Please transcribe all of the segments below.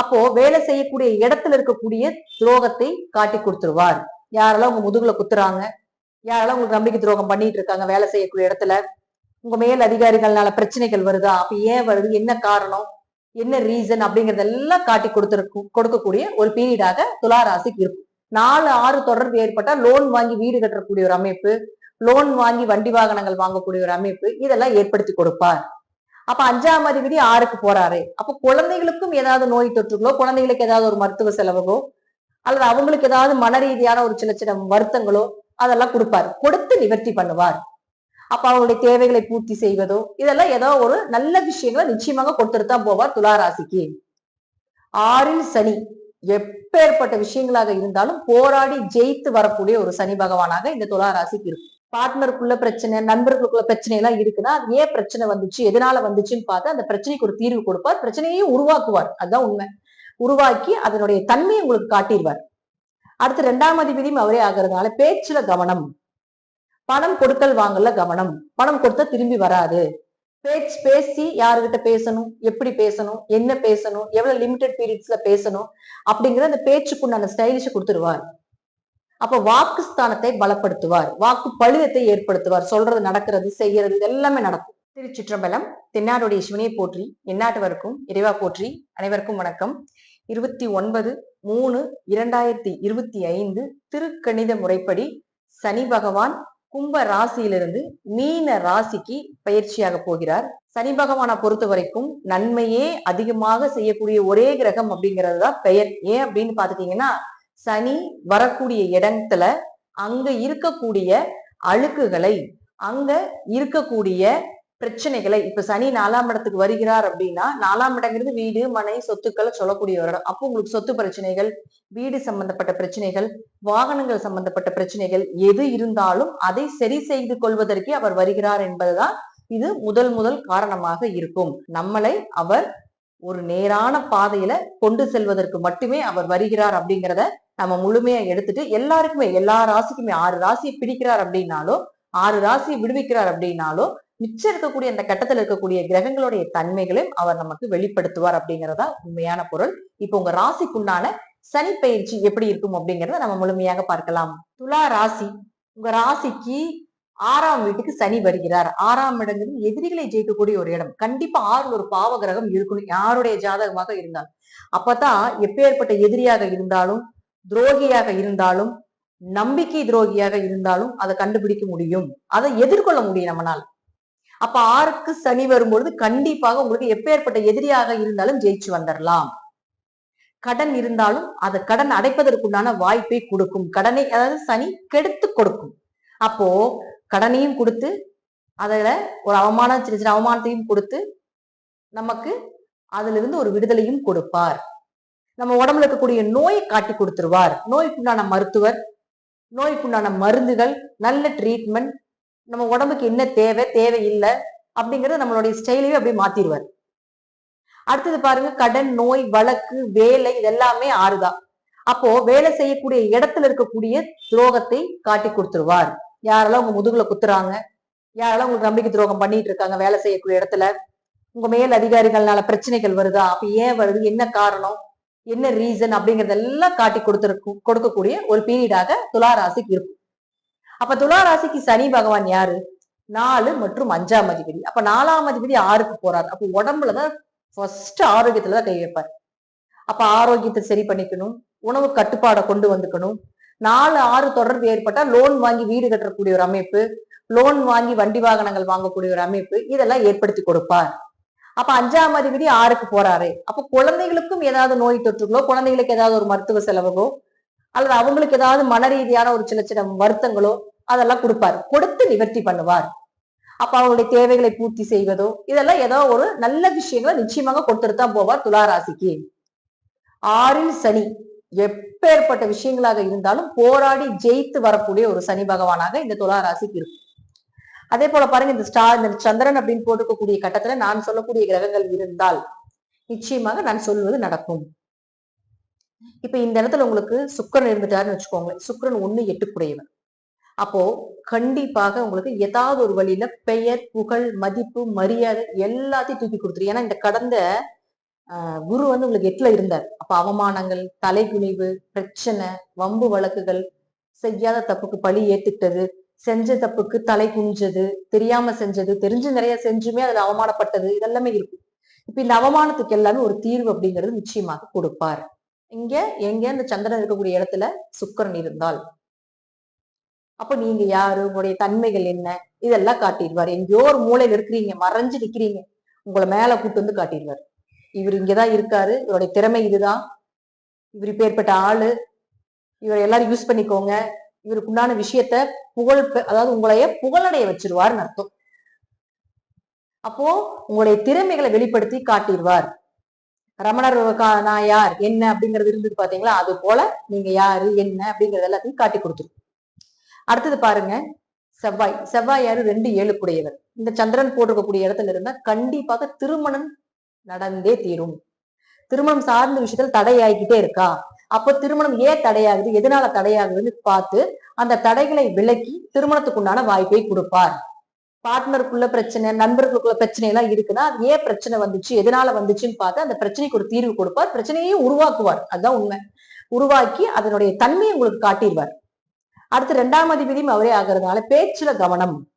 அப்போ வேலை செய்யக்கூடிய இடத்துல இருக்கக்கூடிய துரோகத்தை காட்டி கொடுத்துருவார். யாரெல்லாம் உங்க முதுகுல குத்துறாங்க யாரெல்லாம் உங்களுக்கு நம்பிக்கை துரோகம் பண்ணிட்டு இருக்காங்க வேலை செய்யக்கூடிய இடத்துல உங்க மேல் அதிகாரிகள்னால பிரச்சனைகள் வருதா அப்ப ஏன் வருது என்ன காரணம் என்ன ரீசன் அப்படிங்கறதெல்லாம் காட்டி கொடுத்துருக்கும் கொடுக்கக்கூடிய ஒரு பீரியடாக துளாராசிக்கு இருக்கும். நாலு ஆறு தொடர்பு ஏற்பட்டா லோன் வாங்கி வீடு கட்டக்கூடிய ஒரு அமைப்பு லோன் வாங்கி வண்டி வாகனங்கள் வாங்கக்கூடிய ஒரு அமைப்பு இதெல்லாம் ஏற்படுத்தி கொடுப்பார். அப்ப அஞ்சாம் அதிபதி ஆறுக்கு போறாரு. அப்ப குழந்தைகளுக்கும் ஏதாவது நோய் தொற்றுகளோ குழந்தைகளுக்கு ஏதாவது ஒரு மருத்துவ செலவுகளோ அல்லது அவங்களுக்கு ஏதாவது மன ரீதியான ஒரு சின்ன சின்ன வருத்தங்களோ அதெல்லாம் கொடுப்பார். கொடுத்து நிவர்த்தி பண்ணுவார். அப்ப அவங்களுடைய தேவைகளை பூர்த்தி செய்வதோ இதெல்லாம் ஏதோ ஒரு நல்ல விஷயங்களை நிச்சயமாக கொடுத்துட்டு தான் போவார் துளாராசிக்கு ஆறில் சனி. எப்பேற்பட்ட விஷயங்களாக இருந்தாலும் போராடி ஜெயித்து வரக்கூடிய ஒரு சனி பகவானாக இந்த துளாராசிக்கு இருக்கும் பார்ட்னருக்குள்ள பிரச்சனை நண்பர்களுக்குள்ள பிரச்சனை எல்லாம் இருக்குன்னா அது ஏன் பிரச்சனை வந்துச்சு எதனால வந்துச்சுன்னு பார்த்து அந்த பிரச்சனைக்கு ஒரு தீர்வு கொடுப்பார். பிரச்சனையையும் உருவாக்குவார். அதுதான் உண்மை. உருவாக்கி அதனுடைய தன்மையை உங்களுக்கு காட்டிடுவார். அடுத்து ரெண்டாம் அதிபதியும் அவரே ஆகிறதுனால பேச்சுல கவனம். பணம் கொடுக்கல் வாங்கல கவனம். பணம் கொடுத்தா திரும்பி வராது. பேச்சு பேசி யாருகிட்ட பேசணும்? எப்படி பேசணும்? என்ன பேசணும்? எவ்வளவு லிமிடெட் பீரியட்ஸ்ல பேசணும்? அப்படிங்கிற அந்த பேச்சுக்குண்டான ஸ்டைலிஷ் கொடுத்துருவார். அப்ப வாக்கு ஸ்தானத்தை பலப்படுத்துவார். வாக்கு பழுதத்தை ஏற்படுத்துவார். சொல்றது நடக்கிறது செய்யறது இது எல்லாமே நடக்கும். திருச்சிற்றம்பலம் தென்னாடுடைய சிவனியை போற்றி எந்நாட்டவருக்கும் இறைவா போற்றி அனைவருக்கும் வணக்கம். இருபத்தி ஒன்பது மூணு இரண்டாயிரத்தி இருபத்தி ஐந்து திருக்கணித முறைப்படி சனி பகவான் கும்ப ராசியிலிருந்து மீன ராசிக்கு பயிற்சியாக போகிறார். சனி பகவானை பொறுத்த வரைக்கும் நன்மையே அதிகமாக செய்யக்கூடிய ஒரே கிரகம் அப்படிங்கிறது தான் பெயர். ஏன் அப்படின்னு பாத்துட்டீங்கன்னா சனி வரக்கூடிய இடத்துல அங்க இருக்கக்கூடிய அழுக்குகளை அங்க இருக்கக்கூடிய பிரச்சனைகளை இப்ப சனி நாலாம் இடத்துக்கு வருகிறார் அப்படின்னா நாலாம் இடங்கிறது வீடு மனை சொத்துக்களை சொல்லக்கூடிய ஒரு இடம். அப்போ உங்களுக்கு சொத்து பிரச்சனைகள் வீடு சம்பந்தப்பட்ட பிரச்சனைகள் வாகனங்கள் சம்பந்தப்பட்ட பிரச்சனைகள் எது இருந்தாலும் அதை சரி செய்து கொள்வதற்கே அவர் வருகிறார் என்பதுதான் இது முதல் முதல் காரணமாக இருக்கும். நம்மளை அவர் ஒரு நேரான பாதையில கொண்டு செல்வதற்கு மட்டுமே அவர் வருகிறார் அப்படிங்கிறத நம்ம முழுமையா எடுத்துட்டு எல்லாருக்குமே எல்லா ராசிக்குமே ஆறு ராசியை பிடிக்கிறார் அப்படின்னாலும் ஆறு ராசியை விடுவிக்கிறார் அப்படின்னாலும் மிச்சம் இருக்கக்கூடிய அந்த கட்டத்துல இருக்கக்கூடிய கிரகங்களுடைய தன்மைகளையும் அவர் நமக்கு வெளிப்படுத்துவார் அப்படிங்கறதா உண்மையான பொருள். இப்போ உங்க ராசிக்குண்டான சனி பயிற்சி எப்படி இருக்கும் அப்படிங்கறத நம்ம முழுமையாக பார்க்கலாம். துலா ராசி. உங்க ராசிக்கு ஆறாம் வீட்டுக்கு சனி வருகிறார். ஆறாம் இடங்கிறது எதிரிகளை ஜெயிக்கக்கூடிய ஒரு இடம். கண்டிப்பா ஆறுல ஒரு பாவ கிரகம் இருக்கணும். யாருடைய ஜாதகமாக இருந்தாலும். அப்பதான் எப்பேற்பட்ட எதிரியாக இருந்தாலும் துரோகியாக இருந்தாலும் நம்பிக்கை துரோகியாக இருந்தாலும் அதை கண்டுபிடிக்க முடியும். அதை எதிர்கொள்ள முடியும் நம்மளால். அப்ப ஆறுக்கு சனி வரும்பொழுது கண்டிப்பாக உங்களுக்கு எப்பேற்பட்ட எதிரியாக இருந்தாலும் ஜெயிச்சு வந்துடலாம் கடன் இருந்தாலும் அதை கடன் அடைப்பதற்குண்டான வாய்ப்பை கொடுக்கும். கடனை அதாவது சனி கெடுத்து கொடுக்கும். அப்போ கடனையும் கொடுத்து அதில் ஒரு அவமானம் சின்ன சின்ன அவமானத்தையும் கொடுத்து நமக்கு அதிலிருந்து ஒரு விடுதலையும் கொடுப்பார். நம்ம உடம்புல இருக்கக்கூடிய நோயை காட்டி கொடுத்துருவார். நோய்க்குண்டான மருத்துவர் நோய்க்குண்டான மருந்துகள் நல்ல ட்ரீட்மெண்ட் நம்ம உடம்புக்கு என்ன தேவை தேவை இல்லை அப்படிங்கறது நம்மளுடைய ஸ்டைலையே அப்படியே மாத்திடுவார் அடுத்தது பாருங்க கடன் நோய் வழக்கு வேலை இதெல்லாமே ஆறுதான் அப்போ வேலை செய்யக்கூடிய இடத்துல இருக்கக்கூடிய துரோகத்தை காட்டி கொடுத்துருவார். யாரெல்லாம் உங்க முதுகுல குத்துறாங்க? யாரெல்லாம் உங்களுக்கு நம்பிக்கை துரோகம் பண்ணிட்டு இருக்காங்க வேலை செய்யக்கூடிய இடத்துல? உங்க மேல் அதிகாரிகள்னால பிரச்சனைகள் வருதா? அப்ப ஏன் வருது? என்ன காரணம்? என்ன ரீசன் அப்படிங்கறதெல்லாம் காட்டி கொடுத்துருக்கும் கொடுக்கக்கூடிய ஒரு பீரியடாக துலா ராசிக்கு இருக்கும். அப்ப துலா ராசிக்கு சனி பகவான் யாரு? நாலு மற்றும் அஞ்சாம் அதிபதி. அப்ப நாலாம் அதிபதி ஆறுக்கு போறாரு. அப்ப உடம்புலதான் ஃபர்ஸ்ட் ஆரோக்கியத்துலதான் கை வைப்பார். அப்ப ஆரோக்கியத்தை சரி பண்ணிக்கணும். உணவு கட்டுப்பாடை கொண்டு வந்துக்கணும். நாலு ஆறு தொடர்பு ஏற்பட்டா லோன் வாங்கி வீடு கட்டக்கூடிய ஒரு அமைப்பு லோன் வாங்கி வண்டி வாகனங்கள் வாங்கக்கூடிய ஒரு அமைப்பு இதெல்லாம் ஏற்படுத்தி கொடுப்பார். அப்ப அஞ்சாம் அதிபதி ஆறுக்கு போறாரு. அப்ப குழந்தைகளுக்கும் ஏதாவது நோய் தொற்றுகளோ குழந்தைகளுக்கு ஏதாவது ஒரு மருத்துவ செலவுகளோ அல்லது அவங்களுக்கு ஏதாவது மன ரீதியான ஒரு சின்ன சின்ன வருத்தங்களோ அதெல்லாம் கொடுப்பார். கொடுத்து நிவர்த்தி பண்ணுவார். அப்ப அவங்களுடைய தேவைகளை பூர்த்தி செய்வதோ இதெல்லாம் ஏதோ ஒரு நல்ல விஷயங்களை நிச்சயமாக கொடுத்துட்டு தான் போவார் துளாராசிக்கு. ஆறில் சனி. எப்பேற்பட்ட விஷயங்களாக இருந்தாலும் போராடி ஜெயித்து வரக்கூடிய ஒரு சனி பகவானாக இந்த துலா ராசிக்கு இருக்கும். அதே போல பாருங்க இந்த ஸ்டார் இந்த சந்திரன் அப்படின்னு போட்டுக்கக்கூடிய கட்டத்துல நான் சொல்லக்கூடிய கிரகங்கள் இருந்தால் நிச்சயமாக நான் சொல்வது நடக்கும். இப்ப இந்த இடத்துல உங்களுக்கு சுக்கரன் இருந்துட்டாருன்னு வச்சுக்கோங்களேன். சுக்கரன் ஒண்ணு எட்டுக்குடையவன். அப்போ கண்டிப்பாக உங்களுக்கு ஏதாவது ஒரு வழியில பெயர் புகழ் மதிப்பு மரியாதை எல்லாத்தையும் தூக்கி கொடுத்துரு ஏன்னா இந்த கடந்த குரு வந்து உங்களுக்கு எட்டுல இருந்தார். அப்ப அவமானங்கள் தலைகுனிவு பிரச்சனை வம்பு வழக்குகள் செய்யாத தப்புக்கு பழி ஏத்துக்கிட்டது செஞ்ச தப்புக்கு தலை குனிஞ்சது தெரியாம செஞ்சது தெரிஞ்சு நிறைய செஞ்சுமே அதுல அவமானப்பட்டது இதெல்லாமே இருக்கு இப்ப இந்த அவமானத்துக்கு எல்லாமே ஒரு தீர்வு அப்படிங்கிறது நிச்சயமாக கொடுப்பார். இங்க எங்க இந்த சந்திரன் இருக்கக்கூடிய இடத்துல சுக்கரன் இருந்தால். அப்ப நீங்க யாரு? உங்களுடைய தன்மைகள் என்ன? இதெல்லாம் காட்டிடுவார். எங்கேயோ ஒரு மூளையில் இருக்கிறீங்க மறைஞ்சு நிக்கிறீங்க. உங்களை மேல கூட்டு வந்து காட்டிடுவார். இவர் இங்கதான் இருக்காரு. இவருடைய திறமை இதுதான். இவர் இப்பேற்பட்ட ஆளு. இவரை எல்லாரும் யூஸ் பண்ணிக்கோங்க. இவருக்கு உண்டான விஷயத்த புகழ் பெ- அதாவது உங்களைய புகழடைய வச்சிருவார்னு அர்த்தம். அப்போ உங்களுடைய திறமைகளை வெளிப்படுத்தி காட்டிடுவார். ரமணர் கா- நான் யார்? என்ன? அப்படிங்கறது இருந்தது பாத்தீங்களா? அது போல நீங்க யாரு? என்ன? அப்படிங்கறது எல்லாத்தையும் காட்டி கொடுத்துரும். அடுத்தது பாருங்க. செவ்வாய். செவ்வாய் யாரு? ரெண்டு ஏழுக்குடையவர். இந்த சந்திரன் போட்டிருக்கக்கூடிய இடத்துல இருந்தா கண்டிப்பாக திருமணம் நடந்தே தீரும். திருமணம் சார்ந்த விஷயத்துல தடையாகிக்கிட்டே இருக்கா? அப்போ திருமணம் ஏன் தடையாகுது? எதனால தடையாகுதுன்னு பார்த்து அந்த தடைகளை விலக்கி திருமணத்துக்குண்டான வாய்ப்பை கொடுப்பார். பார்ட்னருக்குள்ள பிரச்சனை நண்பர்களுக்குள்ள பிரச்சனை எல்லாம் இருக்குன்னா அது ஏன் பிரச்சனை வந்துச்சு? எதனால வந்துச்சுன்னு பார்த்து அந்த பிரச்சனைக்கு ஒரு தீர்வு கொடுப்பார். பிரச்சனையையும் உருவாக்குவார். அதுதான் உண்மை. உருவாக்கி அதனுடைய தன்மையை உங்களுக்கு காட்டிடுவார். அடுத்து ரெண்டாம் அதிபதியும் அவரே ஆகிறதுனால பேச்சுல கவனம்.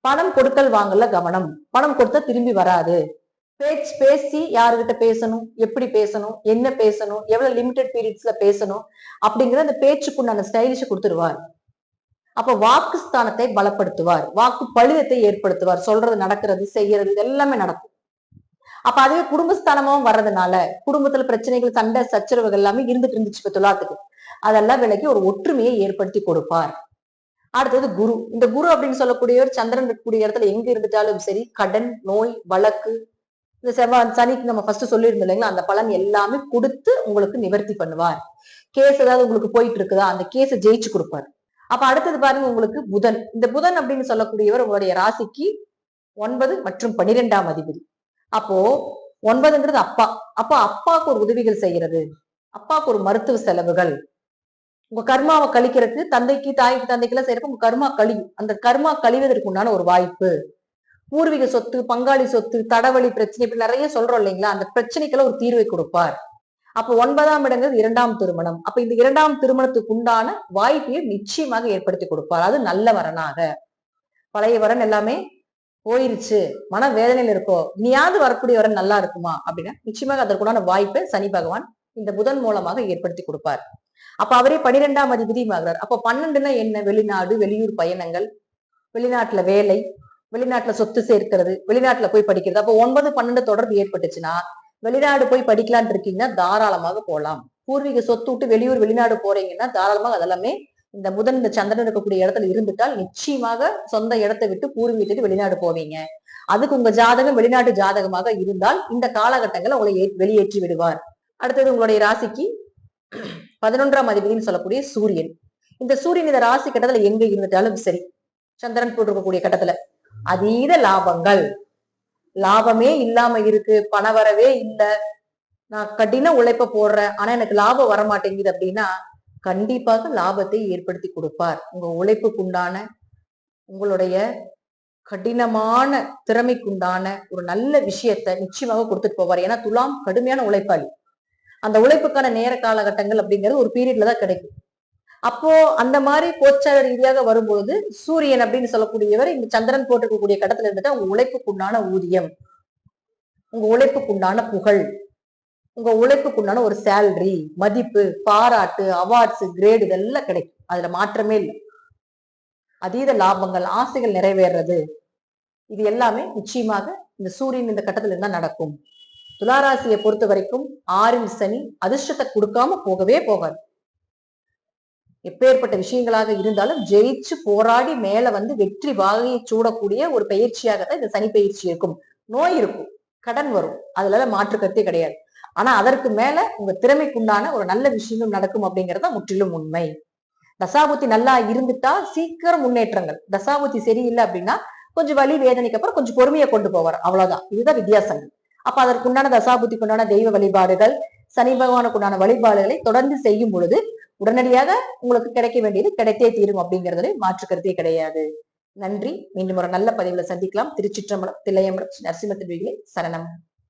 பணம் கொடுக்கல் வாங்கல கவனம். பணம் கொடுத்தா திரும்பி வராது. பேச்சு பேசி யாருகிட்ட பேசணும் எப்படி பேசணும் என்ன பேசணும் எவ்வளவு லிமிடெட் பீரியட்ஸ்ல பேசணும் அப்படிங்கிற அந்த பேச்சுக்குண்டான ஸ்டைலிஷ் கொடுத்துருவார். அப்ப வாக்கு ஸ்தானத்தை பலப்படுத்துவார் வாக்கு பழுதத்தை ஏற்படுத்துவார் சொல்றது நடக்கிறது செய்யறது இது எல்லாமே நடக்கும். அப்ப அதுவே குடும்பஸ்தானமும் வர்றதுனால குடும்பத்துல பிரச்சனைகள் சண்டை சச்சரவுகள் எல்லாமே இருந்துட்டு இருந்துச்சு இப்ப துலாத்துக்கு. அதெல்லாம் விலக்கி ஒரு ஒற்றுமையை ஏற்படுத்தி கொடுப்பார். அடுத்தது குரு. இந்த குரு அப்படின்னு சொல்லக்கூடியவர் சந்திரன் இருக்கக்கூடிய இடத்துல எங்க இருந்துட்டாலும் சரி கடன் நோய் வழக்கு இந்த செவ்வாய் சனிக்கு நம்ம ஃபர்ஸ்ட் சொல்லியிருந்தோம் இல்லைங்களா? அந்த பலன் எல்லாமே கொடுத்து உங்களுக்கு நிவர்த்தி பண்ணுவார். கேஸ் ஏதாவது உங்களுக்கு போயிட்டு இருக்குதா? அந்த கேஸை ஜெயிச்சு கொடுப்பார். அப்ப அடுத்தது பாருங்க உங்களுக்கு புதன். இந்த புதன் அப்படின்னு சொல்லக்கூடியவர் உங்களுடைய ராசிக்கு ஒன்பது மற்றும் பனிரெண்டாம் அதிபதி. அப்போ ஒன்பதுங்கிறது அப்பா. அப்போ அப்பாவுக்கு ஒரு உதவிகள் செய்யறது அப்பாவுக்கு ஒரு மருத்துவ செலவுகள். உங்க கர்மாவை கழிக்கிறதுக்கு தந்தைக்கு தாய்க்கு தந்தைக்கு எல்லாம் செய்யறப்ப உங்க கர்மா கழியும். அந்த கர்மா கழிவதற்கு உண்டான ஒரு வாய்ப்பு. பூர்வீக சொத்து பங்காளி சொத்து தடவழி பிரச்சனை இப்படி நிறைய சொல்றோம் இல்லைங்களா? அந்த பிரச்சனைக்கெல்லாம் ஒரு தீர்வை கொடுப்பார். அப்ப ஒன்பதாம் இடங்கிறது இரண்டாம் திருமணம். அப்ப இந்த இரண்டாம் திருமணத்துக்கு உண்டான வாய்ப்பையை நிச்சயமாக ஏற்படுத்தி கொடுப்பார். அது நல்ல வரனாக. பழைய வரன் எல்லாமே போயிருச்சு. மன வேதனையில இருக்கோ இனியாவது வரக்கூடிய வரன் நல்லா இருக்குமா? அப்படின்னா நிச்சயமாக அதற்குண்டான வாய்ப்பை சனி பகவான் இந்த புதன் மூலமாக ஏற்படுத்தி கொடுப்பார். அப்ப அவரே பனிரெண்டாம் அதிபதியும் ஆகிறார். அப்ப பன்னெண்டுன்னா என்ன? வெளிநாடு வெளியூர் பயணங்கள் வெளிநாட்டுல வேலை வெளிநாட்டுல சொத்து சேர்க்கிறது வெளிநாட்டுல போய் படிக்கிறது. அப்ப ஒன்பது பன்னெண்டு தொடர்பு ஏற்பட்டுச்சுன்னா வெளிநாடு போய் படிக்கலாம்னு இருக்கீங்கன்னா தாராளமாக போகலாம் பூர்வீக சொத்து விட்டு வெளியூர் வெளிநாடு போறீங்கன்னா தாராளமாக அதெல்லாமே இந்த புதன் இந்த சந்திரன் இருக்கக்கூடிய இடத்துல இருந்துட்டால் நிச்சயமாக சொந்த இடத்தை விட்டு பூர்வீகத்துக்கு வெளிநாடு போவீங்க. அதுக்கு உங்க ஜாதகம் வெளிநாட்டு ஜாதகமாக இருந்தால் இந்த காலகட்டங்களை உங்களை வெளியேற்றி விடுவார். அடுத்தது உங்களுடைய ராசிக்கு பதினொன்றாம் அதிபதினு சொல்லக்கூடிய சூரியன். இந்த சூரியன் இந்த ராசி கட்டத்துல எங்க இருந்துட்டாலும் சரி சந்திரன் போட்டிருக்கக்கூடிய கட்டத்துல அதீத லாபங்கள். லாபமே இல்லாம இருக்கு. பணவரவே இல்லை. நான் கடின உழைப்ப போடுறேன். ஆனா எனக்கு லாபம் வர மாட்டேங்குது அப்படின்னா கண்டிப்பாக லாபத்தை ஏற்படுத்தி கொடுப்பார். உங்க உழைப்புக்குண்டான உங்களுடைய கடினமான திறமைக்குண்டான ஒரு நல்ல விஷயத்த நிச்சயமாக கொடுத்துட்டு போவார். ஏன்னா துலாம் கடுமையான உழைப்பாளி. அந்த உழைப்புக்கான நேர காலகட்டங்கள் அப்படிங்கிறது ஒரு பீரியட்ல தான் கிடைக்கும். அப்போ அந்த மாதிரி கோச்சார ரீதியாக வரும்பொழுது சூரியன் அப்படின்னு சொல்லக்கூடியவர் இந்த சந்திரன் போட்டிருக்கக்கூடிய கடத்துல இருந்துட்டு உங்க உழைப்புக்குண்டான ஊதியம் உங்க உழைப்புக்குண்டான புகழ் உங்க உழைப்புக்குண்டான ஒரு சேலரி மதிப்பு பாராட்டு அவார்ட்ஸ் கிரேடு இதெல்லாம் கிடைக்கும். அதுல மாற்றமே இல்லை. அதீத லாபங்கள் ஆசைகள் நிறைவேறது இது எல்லாமே நிச்சயமாக இந்த சூரியன் இந்த கட்டத்துல இருந்தா நடக்கும். துளாராசியை பொறுத்த வரைக்கும் ஆறில் சனி அதிர்ஷ்டத்தை கொடுக்காம போகவே போகாது. எப்பேற்பட்ட விஷயங்களாக இருந்தாலும் ஜெயிச்சு போராடி மேல வந்து வெற்றி வாகையை சூடக்கூடிய ஒரு பயிற்சியாகத்தான் இந்த சனி பயிற்சி இருக்கும். நோய் இருக்கும். கடன் வரும். அதுல மாற்று கருத்தே கிடையாது. ஆனா அதற்கு மேல உங்க திறமைக்குண்டான ஒரு நல்ல விஷயங்கள் நடக்கும் அப்படிங்கறத முற்றிலும் உண்மை. தசாபுத்தி நல்லா இருந்துட்டா சீக்கிரம் முன்னேற்றங்கள். தசாபுத்தி சரியில்லை அப்படின்னா கொஞ்சம் வலி வேதனைக்கு அப்புறம் கொஞ்சம் பொறுமையை கொண்டு போவார். அவ்வளவுதான். இதுதான் வித்தியாசங்கள். அப்ப அதற்குண்டான தசாபுத்திக்குண்டான தெய்வ வழிபாடுகள் சனி பகவானுக்கு உண்டான வழிபாடுகளை தொடர்ந்து செய்யும் பொழுது உடனடியாக உங்களுக்கு கிடைக்க வேண்டியது கிடைத்தே தீரும் அப்படிங்கறதுல மாற்று கருத்தே கிடையாது. நன்றி. மீண்டும் ஒரு நல்ல பதிவுல சந்திக்கலாம். திருச்சிற்றம்பலம் தில்லையம்பலம் நரசிம்மத்தின் சரணம்.